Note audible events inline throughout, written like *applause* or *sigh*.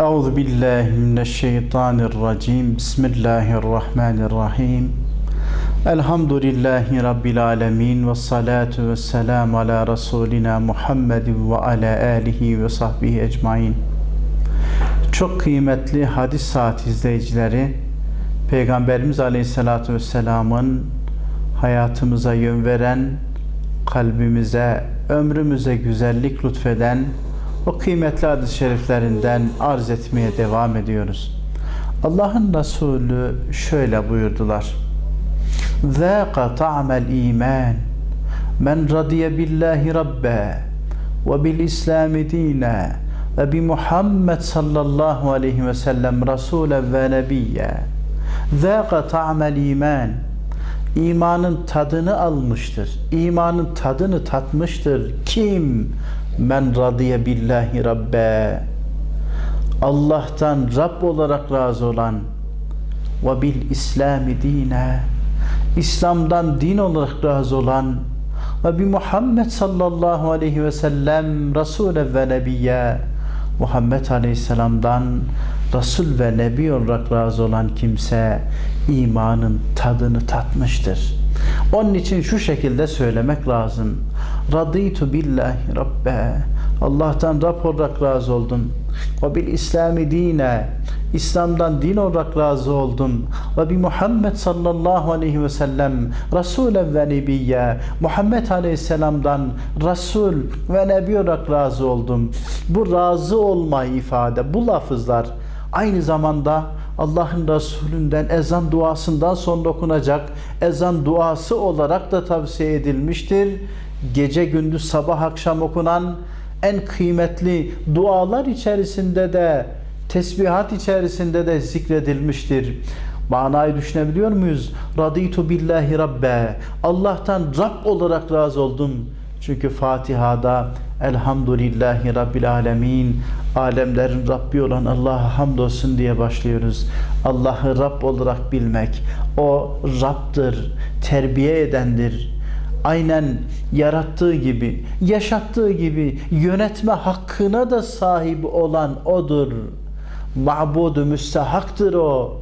أعوذ بالله من الشيطان الرجيم بسم الله الرحمن الرحيم الحمد لله رب العالمين والصلاة والسلام على رسولنا محمد وعلى آله وصحبه ecmain. Çok kıymetli hadis saat izleyicileri, Peygamberimiz Aleyhisselatü Vesselam'ın hayatımıza yön veren, kalbimize, ömrümüze güzellik lütfeden o kıymetli hadis-i şeriflerinden arz etmeye devam ediyoruz. Allah'ın Resulü şöyle buyurdular. ذَاقَ طَعْمَ الْا۪يمَانِ مَنْ رَضِيَ بِاللّٰهِ رَبَّهِ وَبِالْاِسْلَامِ دِينًا وَبِمُحَمَّدْ sallallahu aleyhi ve sellem رَسُولًا وَنَبِيًّا ذَاقَ طَعْمَ الْا۪يمَانِ İmanın tadını almıştır. İmanın tadını tatmıştır. Kim? Men radiye billahi rabbe. Allah'tan Rab olarak razı olan ve bil İslami dine. İslam'dan din olarak razı olan ve bi Muhammed sallallahu aleyhi ve sellem Resulü ve Nebiyye Muhammed aleyhisselamdan Resul ve Nebi olarak razı olan kimse imanın tadını tatmıştır. Onun için şu şekilde söylemek lazım. Raditu billahi rabbe. Allah'tan Rab olarak razı oldum. Ve bil İslami dine. İslam'dan din olarak razı oldum. Ve bi Muhammed sallallahu aleyhi ve sellem Resulen ve Nebiyye. Muhammed aleyhisselamdan Resul ve Nebi olarak razı oldum. Bu razı olma ifade, bu lafızlar aynı zamanda Allah'ın Resulünden ezan duasından sonra okunacak ezan duası olarak da tavsiye edilmiştir. Gece gündüz sabah akşam okunan en kıymetli dualar içerisinde de tesbihat içerisinde de zikredilmiştir. Manayı düşünebiliyor muyuz? Raditu billahi rabbe. Allah'tan Rab olarak razı oldum. Çünkü Fatiha'da Elhamdülillahi Rabbil Alemin alemlerin Rabbi olan Allah'a hamdolsun diye başlıyoruz. Allah'ı Rab olarak bilmek, o Rab'dır, terbiye edendir. Aynen yarattığı gibi, yaşattığı gibi yönetme hakkına da sahip olan O'dur. Ma'budu müstehaktır O.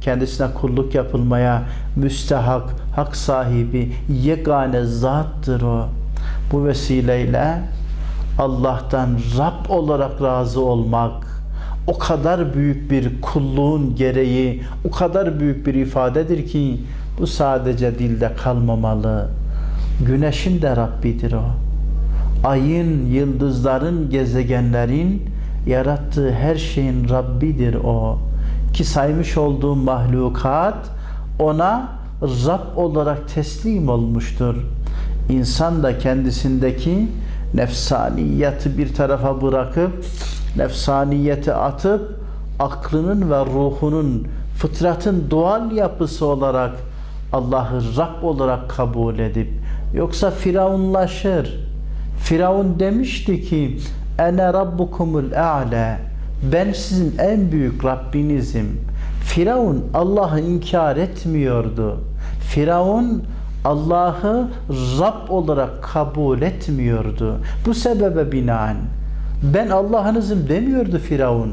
Kendisine kulluk yapılmaya müstehak, hak sahibi, yegane zattır O. Bu vesileyle Allah'tan Rab olarak razı olmak o kadar büyük bir kulluğun gereği, o kadar büyük bir ifadedir ki bu sadece dilde kalmamalı. Güneşin de Rabbidir o. Ayın, yıldızların, gezegenlerin yarattığı her şeyin Rabbidir o. Ki saymış olduğu mahlukat ona Rab olarak teslim olmuştur. İnsan da kendisindeki nefsaniyeti bir tarafa bırakıp nefsaniyeti atıp aklının ve ruhunun fıtratın doğal yapısı olarak Allah'ı Rab olarak kabul edip yoksa firavunlaşır. Firavun demişti ki ene rabbukumul a'la ben sizin en büyük Rabbinizim. Firavun Allah'ı inkar etmiyordu. Firavun Allah'ı Rab olarak kabul etmiyordu. Bu sebebe binaen ben Allah'ınızım demiyordu Firavun.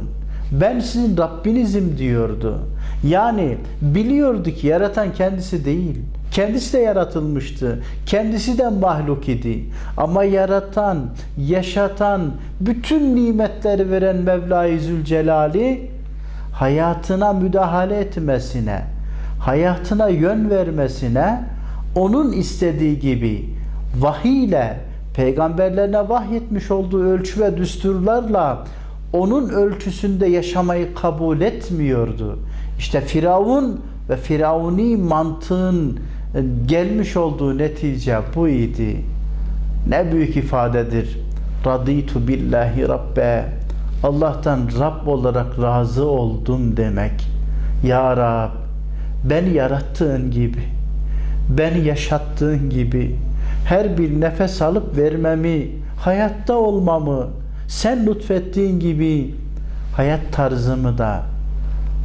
Ben sizin Rabbinizim diyordu. Yani biliyordu ki yaratan kendisi değil. Kendisi de yaratılmıştı. Kendisi de mahluk idi. Ama yaratan, yaşatan, bütün nimetleri veren Mevla-i Zülcelal'i hayatına müdahale etmesine, hayatına yön vermesine, onun istediği gibi vahiy ile peygamberlerine vahyetmiş olduğu ölçü ve düsturlarla onun ölçüsünde yaşamayı kabul etmiyordu. İşte Firavun ve Firavuni mantığın gelmiş olduğu netice bu idi. Ne büyük ifadedir. Raditu billahi rabbe. Allah'tan Rab olarak razı oldum demek. Ya Rab ben yarattığın gibi ben yaşattığın gibi her bir nefes alıp vermemi, hayatta olmamı, sen lütfettiğin gibi hayat tarzımı da,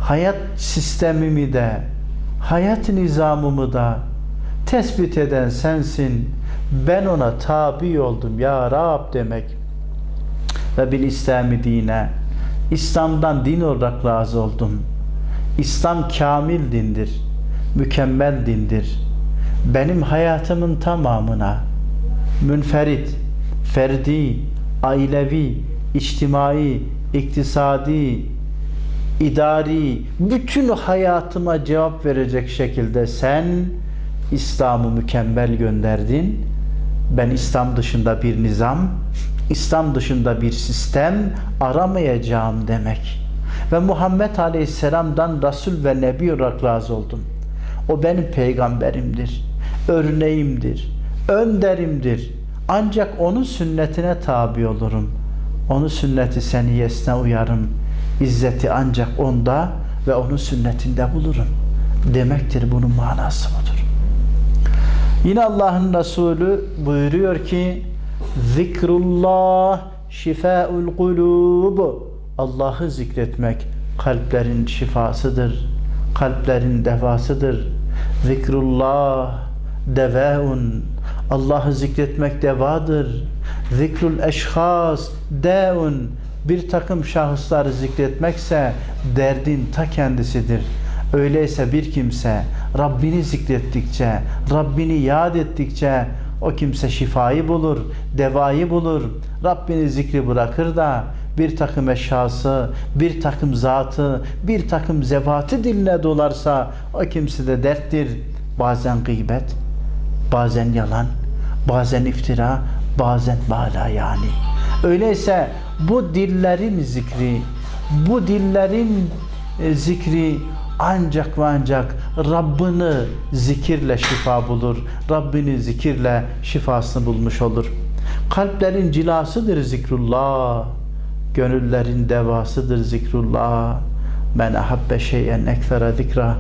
hayat sistemimi de, hayat nizamımı da tespit eden sensin. Ben ona tabi oldum ya Rab demek. Ve bil İslami dine İslam'dan din olarak razı oldum. İslam kamil dindir, mükemmel dindir. Benim hayatımın tamamına münferit, ferdi, ailevi, içtimai, iktisadi, idari, bütün hayatıma cevap verecek şekilde sen İslam'ı mükemmel gönderdin. Ben İslam dışında bir nizam, İslam dışında bir sistem aramayacağım demek. Ve Muhammed Aleyhisselam'dan Resul ve Nebi olarak razı oldum. O benim peygamberimdir, örneğimdir, önderimdir. Ancak onun sünnetine tabi olurum. Onun sünneti seniyesine uyarım. İzzeti ancak onda ve onun sünnetinde bulurum. Demektir bunun manası budur. Yine Allah'ın Resulü buyuruyor ki Zikrullah şifaul kulub Allah'ı zikretmek kalplerin şifasıdır. Kalplerin devasıdır. Zikrullah devaun Allah'ı zikretmek devadır. Zikrul eşhas deun bir takım şahısları zikretmekse derdin ta kendisidir. Öyleyse bir kimse Rabbini zikrettikçe, Rabbini yad ettikçe o kimse şifayı bulur, devayı bulur. Rabbini zikri bırakır da bir takım eşyası, bir takım zatı, bir takım zevatı diline dolarsa o kimse de derttir. Bazen gıybet, bazen yalan, bazen iftira, bazen bala yani. Öyleyse bu dillerin zikri, bu dillerin e, zikri ancak ve ancak Rabbini zikirle şifa bulur. Rabbini zikirle şifasını bulmuş olur. Kalplerin cilasıdır zikrullah. Gönüllerin devasıdır zikrullah. Men ahabbe şeyen ekfere zikra.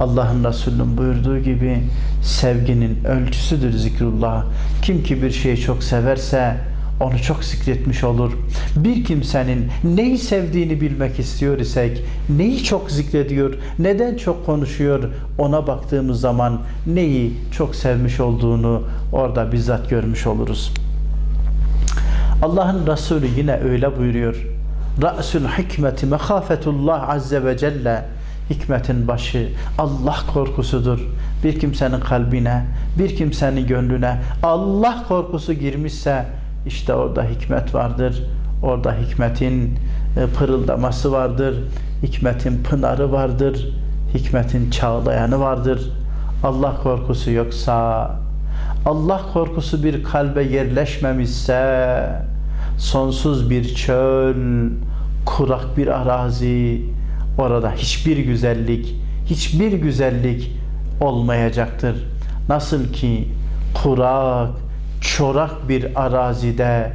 Allah'ın Resulü'nün buyurduğu gibi sevginin ölçüsüdür zikrullah. Kim ki bir şeyi çok severse onu çok zikretmiş olur. Bir kimsenin neyi sevdiğini bilmek istiyor isek, neyi çok zikrediyor, neden çok konuşuyor, ona baktığımız zaman neyi çok sevmiş olduğunu orada bizzat görmüş oluruz. Allah'ın Resulü yine öyle buyuruyor. Ra'sul hikmeti mehafetullah azze ve celle hikmetin başı Allah korkusudur. Bir kimsenin kalbine, bir kimsenin gönlüne Allah korkusu girmişse işte orada hikmet vardır. Orada hikmetin e, pırıldaması vardır. Hikmetin pınarı vardır. Hikmetin çağlayanı vardır. Allah korkusu yoksa, Allah korkusu bir kalbe yerleşmemişse, sonsuz bir çöl, kurak bir arazi, orada hiçbir güzellik, hiçbir güzellik olmayacaktır. Nasıl ki kurak, çorak bir arazide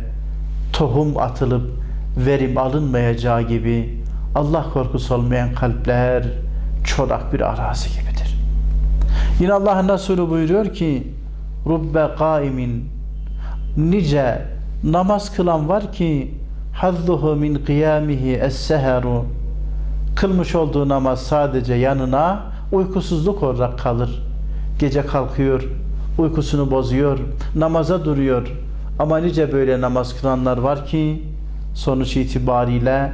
tohum atılıp verim alınmayacağı gibi Allah korkusu olmayan kalpler çorak bir arazi gibidir. Yine Allah'ın Resulü buyuruyor ki Rubbe kaimin nice namaz kılan var ki hazzuhu min kıyamihi es-seheru kılmış olduğu namaz sadece yanına uykusuzluk olarak kalır. Gece kalkıyor, uykusunu bozuyor, namaza duruyor. Ama nice böyle namaz kılanlar var ki sonuç itibariyle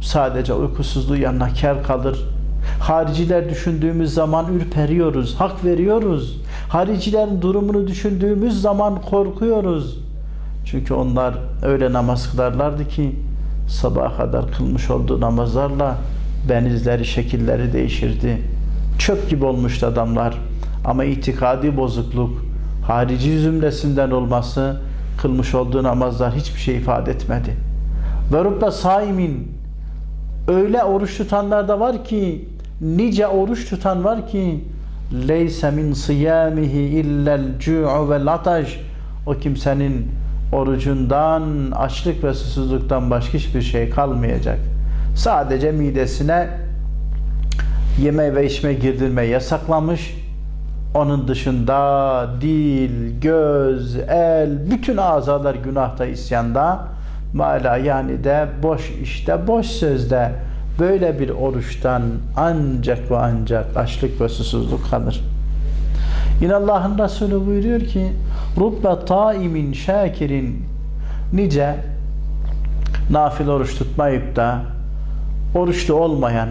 sadece uykusuzluğu yanına kar kalır. Hariciler düşündüğümüz zaman ürperiyoruz, hak veriyoruz. Haricilerin durumunu düşündüğümüz zaman korkuyoruz. Çünkü onlar öyle namaz kılarlardı ki sabaha kadar kılmış olduğu namazlarla benizleri, şekilleri değişirdi. Çöp gibi olmuştu adamlar. Ama itikadi bozukluk, harici zümresinden olması kılmış olduğu namazlar hiçbir şey ifade etmedi. Ve rubbe saimin öyle oruç tutanlar da var ki nice oruç tutan var ki leyse min siyamihi illel cu'u vel ataş o kimsenin orucundan açlık ve susuzluktan başka hiçbir şey kalmayacak. Sadece midesine yeme ve içme girdirme yasaklamış onun dışında dil, göz, el, bütün azalar günahta, isyanda. Mala yani de boş işte, boş sözde böyle bir oruçtan ancak ve ancak açlık ve susuzluk kalır. Yine Allah'ın Resulü buyuruyor ki Rubbe taimin şakirin nice nafile oruç tutmayıp da oruçlu olmayan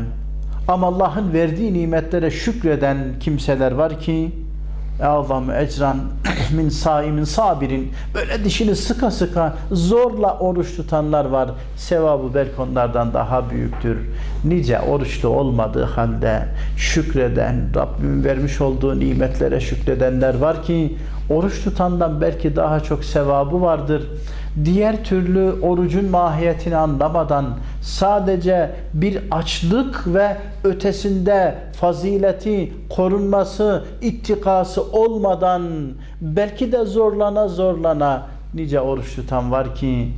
ama Allah'ın verdiği nimetlere şükreden kimseler var ki Azam ecran *clears throat* min saimin sabirin böyle dişini sıka sıka zorla oruç tutanlar var. Sevabı belki onlardan daha büyüktür. Nice oruçlu olmadığı halde şükreden, Rabbimin vermiş olduğu nimetlere şükredenler var ki oruç tutandan belki daha çok sevabı vardır. Diğer türlü orucun mahiyetini anlamadan sadece bir açlık ve ötesinde fazileti, korunması, ittikası olmadan belki de zorlana zorlana nice oruç tutan var ki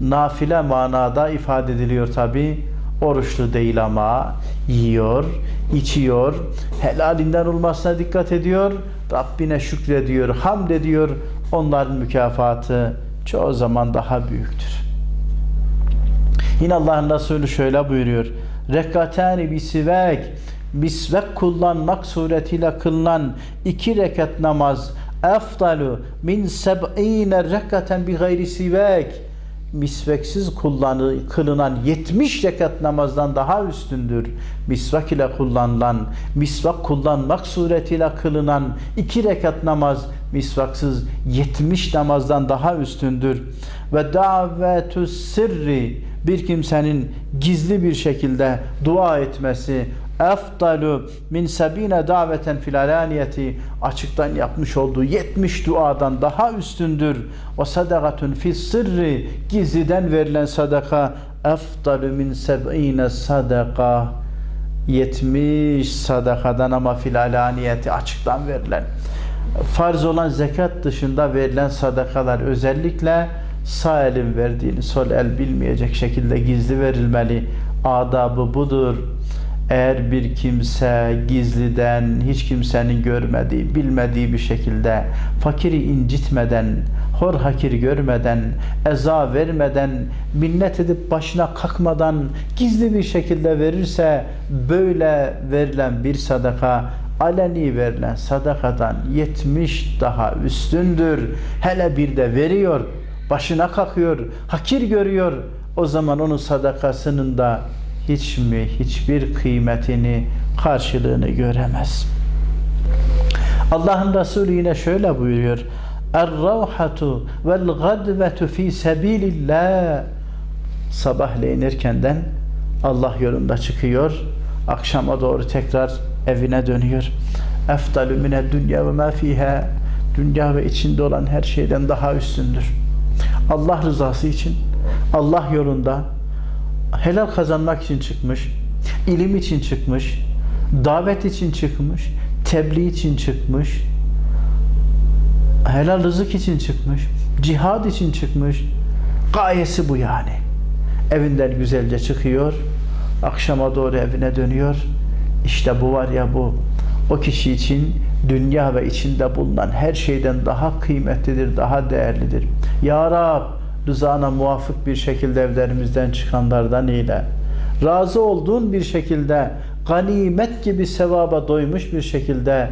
nafile manada ifade ediliyor tabi. Oruçlu değil ama yiyor, içiyor, helalinden olmasına dikkat ediyor, Rabbine şükrediyor, hamd ediyor. Onların mükafatı çoğu zaman daha büyüktür. Yine Allah'ın Resulü şöyle buyuruyor. Rekatani bisivek bisvek kullanmak suretiyle kılınan iki rekat namaz efdalu min seb'ine rekaten bi gayri sivek misveksiz kullanı, kılınan 70 rekat namazdan daha üstündür. Misvak ile kullanılan, misvak kullanmak suretiyle kılınan iki rekat namaz misvaksız 70 namazdan daha üstündür. Ve davetü sirri bir kimsenin gizli bir şekilde dua etmesi efdalu min sebine daveten fil alaniyeti açıktan yapmış olduğu 70 duadan daha üstündür. O sadakatun fis sırrı gizliden verilen sadaka efdalu min sebine sadaka 70 sadakadan ama fil alaniyeti açıktan verilen farz olan zekat dışında verilen sadakalar özellikle sağ elin verdiğini sol el bilmeyecek şekilde gizli verilmeli. Adabı budur. Eğer bir kimse gizliden hiç kimsenin görmediği, bilmediği bir şekilde fakiri incitmeden, hor hakir görmeden, eza vermeden, minnet edip başına kalkmadan gizli bir şekilde verirse böyle verilen bir sadaka aleni verilen sadakadan 70 daha üstündür. Hele bir de veriyor, başına kalkıyor, hakir görüyor. O zaman onun sadakasının da hiç mi hiçbir kıymetini, karşılığını göremez. Allah'ın Resulü yine şöyle buyuruyor. Er-ravhatu vel gadvetu fi sebilillah. Sabahleyin erkenden Allah yolunda çıkıyor. Akşama doğru tekrar evine dönüyor. Eftalü mine dünya ve ma fiha. Dünya ve içinde olan her şeyden daha üstündür. Allah rızası için, Allah yolunda helal kazanmak için çıkmış, ilim için çıkmış, davet için çıkmış, tebliğ için çıkmış, helal rızık için çıkmış, cihad için çıkmış. Gayesi bu yani. Evinden güzelce çıkıyor, akşama doğru evine dönüyor. İşte bu var ya bu. O kişi için dünya ve içinde bulunan her şeyden daha kıymetlidir, daha değerlidir. Ya Rab, rızana muvafık bir şekilde evlerimizden çıkanlardan eyle. Razı olduğun bir şekilde, ganimet gibi sevaba doymuş bir şekilde,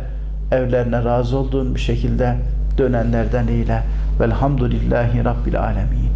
evlerine razı olduğun bir şekilde dönenlerden eyle. Velhamdülillahi Rabbil Alemin.